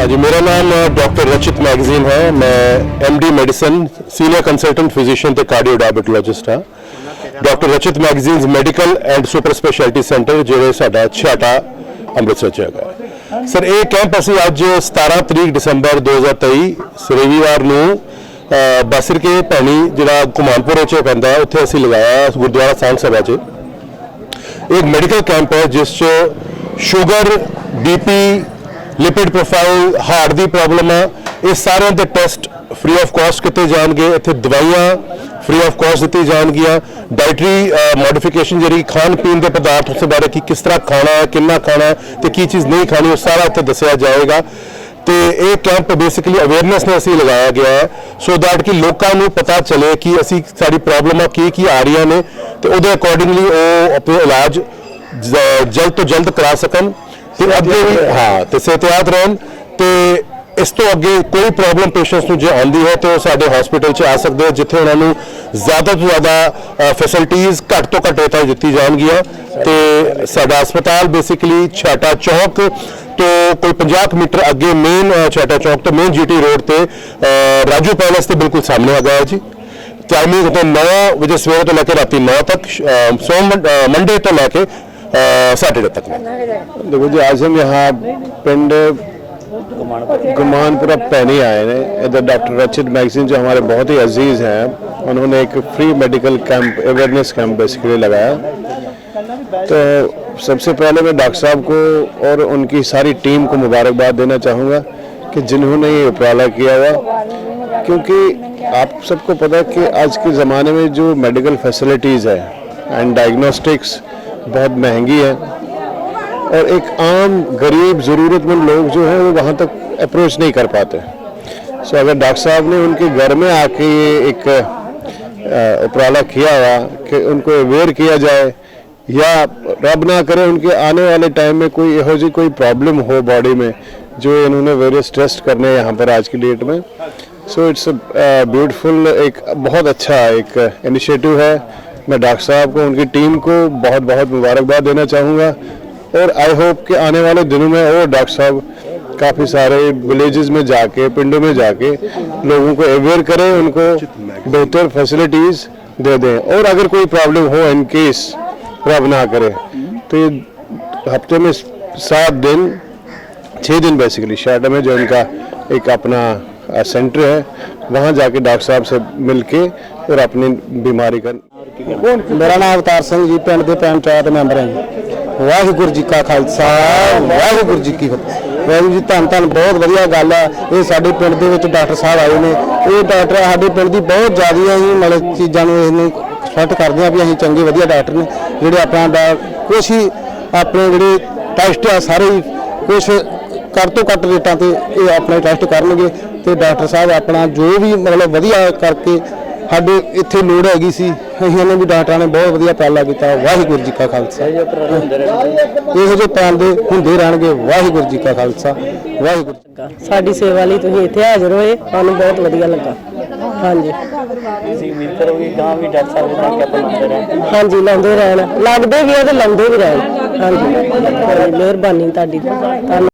ਹਾਂਜੀ, ਮੇਰਾ ਨਾਮ ਡਾਕਟਰ ਰਚਿਤ ਮੈਗਜ਼ੀਨ ਹੈ। ਮੈਂ M D medicine senior consultant physician ਤੇ ਕਾਰਡੀਓ ਡਾਇਬੀਟੋਲੋਜਿਸਟ ਹਾਂ। Doctor Rachit magazines medical and super speciality centre ਜਿਹੜਾ ਸਾਡਾ ਛਾਟਾ ਅੰਮ੍ਰਿਤਸਰ ਚ ਹੈਗਾ। ਸਰ, ਇਹ ਕੈਂਪ ਅਸੀਂ ਅੱਜ 17 ਤਰੀਕ ਦਸੰਬਰ 2023 ਰਵੀਵਾਰ ਨੂੰ ਬਸਰ ਕੇ ਭੈਣੀ ਜਿਹੜਾ ਕੁਮਾਨਪੁਰ ਚ ਪੈਂਦਾ, ਉੱਥੇ ਅਸੀਂ ਲਗਾਇਆ ਗੁਰਦੁਆਰਾ ਸਾਹਿਬ ਸਭਾ ਚ। ਇੱਕ ਮੈਡੀਕਲ ਕੈਂਪ ਹੈ, ਜਿਸ ਚ sugar B P lipid profile heart ਦੀ ਪ੍ਰੋਬਲਮ ਹੈ ਇਹ ਸਾਰਿਆਂ ਦੇ ਟੈਸਟ ਫ੍ਰੀ ਆਫ ਕਾਸਟ ਕੀਤੇ ਜਾਣਗੇ। ਇੱਥੇ ਦਵਾਈਆਂ ਫ੍ਰੀ ਆਫ ਕਾਸਟ ਦਿੱਤੀ ਜਾਣਗੀਆਂ। ਡਾਈਟਰੀ ਮੋਡੀਫਿਕੇਸ਼ਨ ਜਿਹੜੀ ਖਾਣ ਪੀਣ ਦੇ ਪਦਾਰਥ ਉਸ ਬਾਰੇ ਕਿ, ਕਿਸ ਤਰ੍ਹਾਂ ਖਾਣਾ ਹੈ, ਕਿੰਨਾ ਖਾਣਾ ਹੈ ਤੇ ਕੀ ਚੀਜ਼ ਨਹੀਂ ਖਾਣੀ, ਉਹ ਸਾਰਾ ਇੱਥੇ ਦੱਸਿਆ ਜਾਏਗਾ। ਤੇ ਇਹ ਕੈਂਪ ਬੇਸਿਕਲੀ ਅਵੇਅਰਨੈਸ ਨੇ ਅਸੀਂ ਲਗਾਇਆ ਗਿਆ ਹੈ ਸੋ ਦੈਟ ਕਿ ਲੋਕਾਂ ਨੂੰ ਪਤਾ ਚੱਲੇ ਕਿ ਅਸੀਂ ਸਾਡੀ ਪ੍ਰੋਬਲਮਾਂ ਕੀ ਕੀ ਆ ਰਹੀਆਂ ਨੇ ਤੇ ਉਹਦੇ ਅਕੋਰਡਿੰਗਲੀ ਉਹ ਆਪਣੇ ਇਲਾਜ ਜਲਦ ਤੋਂ ਜਲਦ ਕਰਾ ਸਕਣ। ਤੇ ਅੱਗੇ ਹਾਂ। ਤੇ ਸਿਹਤਯਾਬ ਰਹਿਣ ਤੇ ਇਸ ਤੋਂ ਅੱਗੇ ਕੋਈ ਪ੍ਰੋਬਲਮ ਪੇਸ਼ੈਂਟਸ ਨੂੰ ਜੇ ਆਉਂਦੀ ਹੈ ਤਾਂ ਉਹ ਸਾਡੇ ਹਸਪੀਟਲ 'ਚ ਆ ਸਕਦੇ ਆ ਜਿੱਥੇ ਉਹਨਾਂ ਨੂੰ ਜ਼ਿਆਦਾ ਤੋਂ ਜ਼ਿਆਦਾ ਫੈਸਿਲਿਟੀਆਂ ਘੱਟ ਤੋਂ ਘੱਟ ਰੇਟਾਂ ਦਿੱਤੀ ਜਾਣਗੀਆਂ। ਤੇ ਸਾਡਾ ਹਸਪਤਾਲ ਬੇਸਿਕਲੀ ਛਾਟਾ ਚੌਕ ਤੋਂ ਕੋਈ 50 ਮੀਟਰ ਅੱਗੇ ਮੇਨ ਛਾਟਾ ਚੌਕ ਤੋਂ ਮੇਨ ਜੀਟੀ ਰੋਡ ਤੇ ਰਾਜੂ ਪੈਲੇਸ ਦੇ ਬਿਲਕੁਲ ਸਾਹਮਣੇ ਆ ਗਿਆ ਜੀ। ਟਾਈਮਿੰਗ ਤੋਂ 9 ਵਜੇ ਸਵੇਰ ਤੋਂ ਲੈ ਕੇ ਰਾਤੀ 9 ਤੱਕ ਸੋਮ ਮੰਡੇ ਤੋਂ ਲੈ ਕੇ सैटरडे तक में। देखो जी, आज हम यहाँ पिंड गुमानपुरा पैनी आए हैं। इधर डॉक्टर रचित मैगजीन जो हमारे बहुत ही अज़ीज़ हैं, उन्होंने एक free medical camp awareness camp basically लगाया। तो सबसे पहले मैं डॉक्टर साहब को और उनकी सारी टीम को मुबारकबाद देना चाहूँगा कि जिन्होंने ये उपराला किया हुआ। क्योंकि आप सबको पता कि आज के ज़माने में जो मेडिकल फैसिलिटीज़ है एंड डायग्नोस्टिक्स बहुत महँगी है। और एक आम गरीब, ज़रूरतमंद लोग जो हैं, वो वहाँ तक अप्रोच नहीं कर पाते। सो अगर डॉक्टर साहब ने उनके घर में आके ये एक उपराला किया हुआ, कि उनको अवेयर किया जाए, या रब ना करे उनके आने वाले टाइम में कोई यहो जी कोई प्रॉब्लम हो बॉडी में, जो इन्होंने वेरियस टेस्ट करने यहाँ पर आज की डेट में। सो इट्स ब्यूटीफुल एक बहुत अच्छा एक इनिशिएटिव है। मैं डॉक्टर साहब को, उनकी टीम को बहुत बहुत मुबारकबाद देना चाहूँगा। और आई होप कि आने वाले दिनों में और डॉक्टर साहब काफ़ी सारे विलेजेस में जाके, पिंडों में जाके लोगों को अवेयर करें, उनको बेहतर फैसिलिटीज़ दे दें। और अगर कोई प्रॉब्लम हो इन केस रब ना करें तो ये हफ़्ते में सात दिन छः दिन बेसिकली शारदा में जो इनका एक अपना सेंटर है, वहाँ जाके डॉक्टर साहब से मिलके और अपनी बीमारी का ਮੇਰਾ ਨਾਮ ਅਵਤਾਰ ਸਿੰਘ ਜੀ, ਪਿੰਡ ਦੇ ਪੰਚਾਇਤ ਮੈਂਬਰ ਹਾਂ ਜੀ। ਵਾਹਿਗੁਰੂ ਜੀ ਕਾ ਖਾਲਸਾ, ਵਾਹਿਗੁਰੂ ਜੀ ਕੀ ਫਤਿਹ। ਵਾਹਿਗੁਰੂ ਜੀ, ਧੰਨ ਧੰਨ, ਬਹੁਤ ਵਧੀਆ ਗੱਲ ਆ। ਇਹ ਸਾਡੇ ਪਿੰਡ ਦੇ ਵਿੱਚ ਡਾਕਟਰ ਸਾਹਿਬ ਆਏ ਨੇ। ਇਹ ਡਾਕਟਰ ਸਾਡੇ ਪਿੰਡ ਦੀ ਬਹੁਤ ਜ਼ਿਆਦੀਆਂ ਹੀ ਮਤਲਬ ਚੀਜ਼ਾਂ ਨੂੰ ਇਹਨੂੰ ਐਕਸਪੈਕਟ ਕਰਦੇ ਆ ਵੀ ਅਸੀਂ ਚੰਗੇ ਵਧੀਆ ਡਾਕਟਰ ਨੇ, ਜਿਹੜੇ ਆਪਣਾ ਡਾ- ਕੁਛ ਹੀ ਆਪਣੇ ਜਿਹੜੇ ਟੈਸਟ ਆ, ਸਾਰੇ ਹੀ ਕੁਛ ਘੱਟ ਤੋਂ ਘੱਟ ਰੇਟਾਂ ਤੇ ਇਹ ਆਪਣੇ ਟੈਸਟ ਕਰਨਗੇ ਤੇ ਡਾਕਟਰ ਸਾਹਿਬ ਆਪਣਾ ਜੋ ਵੀ ਮਤਲਬ ਵਧੀਆ ਕਰਕੇ ਸਾਡੇ ਇੱਥੇ ਲੋੜ ਹੈਗੀ ਸੀ ਇਹਨਾਂ ਵੀ ਡਾਕਟਰਾਂ ਨੇ ਬਹੁਤ ਵਧੀਆ ਉਪਰਾਲਾ ਕੀਤਾ। ਵਾਹਿਗੁਰੂ ਜੀ ਕਾ ਖਾਲਸਾ। ਇਹੋ ਜਿਹੇ ਪਾਲਦੇ ਹੁੰਦੇ ਰਹਿਣਗੇ। ਵਾਹਿਗੁਰੂ ਜੀ ਕਾ ਖਾਲਸਾ। ਵਾਹਿਗੁਰੂ ਸਾਡੀ ਸੇਵਾ ਲਈ ਤੁਸੀਂ ਇੱਥੇ ਹਾਜ਼ਰ ਹੋਏ। ਸਾਨੂੰ ਬਹੁਤ ਵਧੀਆ ਲੱਗਾ। ਹਾਂਜੀ। ਤੁਸੀਂ ਉਮੀਦ ਕਰੋਗੇ ਗਾਂ ਵੀ ਡਾਕਟਰ ਸਾਹਿਬ ਦਾ ਕੈਂਪ ਲਾਉਂਦੇ ਰਹੇ ਹਾਂਜੀ ਲਾਉਂਦੇ ਰਹਿਣ। ਲੱਗਦੇ ਵੀ ਆ ਤੇ ਲਾਉਂਦੇ ਵੀ ਰਹਿਣ। ਹਾਂਜੀ ਹਾਂਜੀ, ਮਿਹਰਬਾਨੀ ਤੁਹਾਡੀ। ਧੰਨਵਾਦ।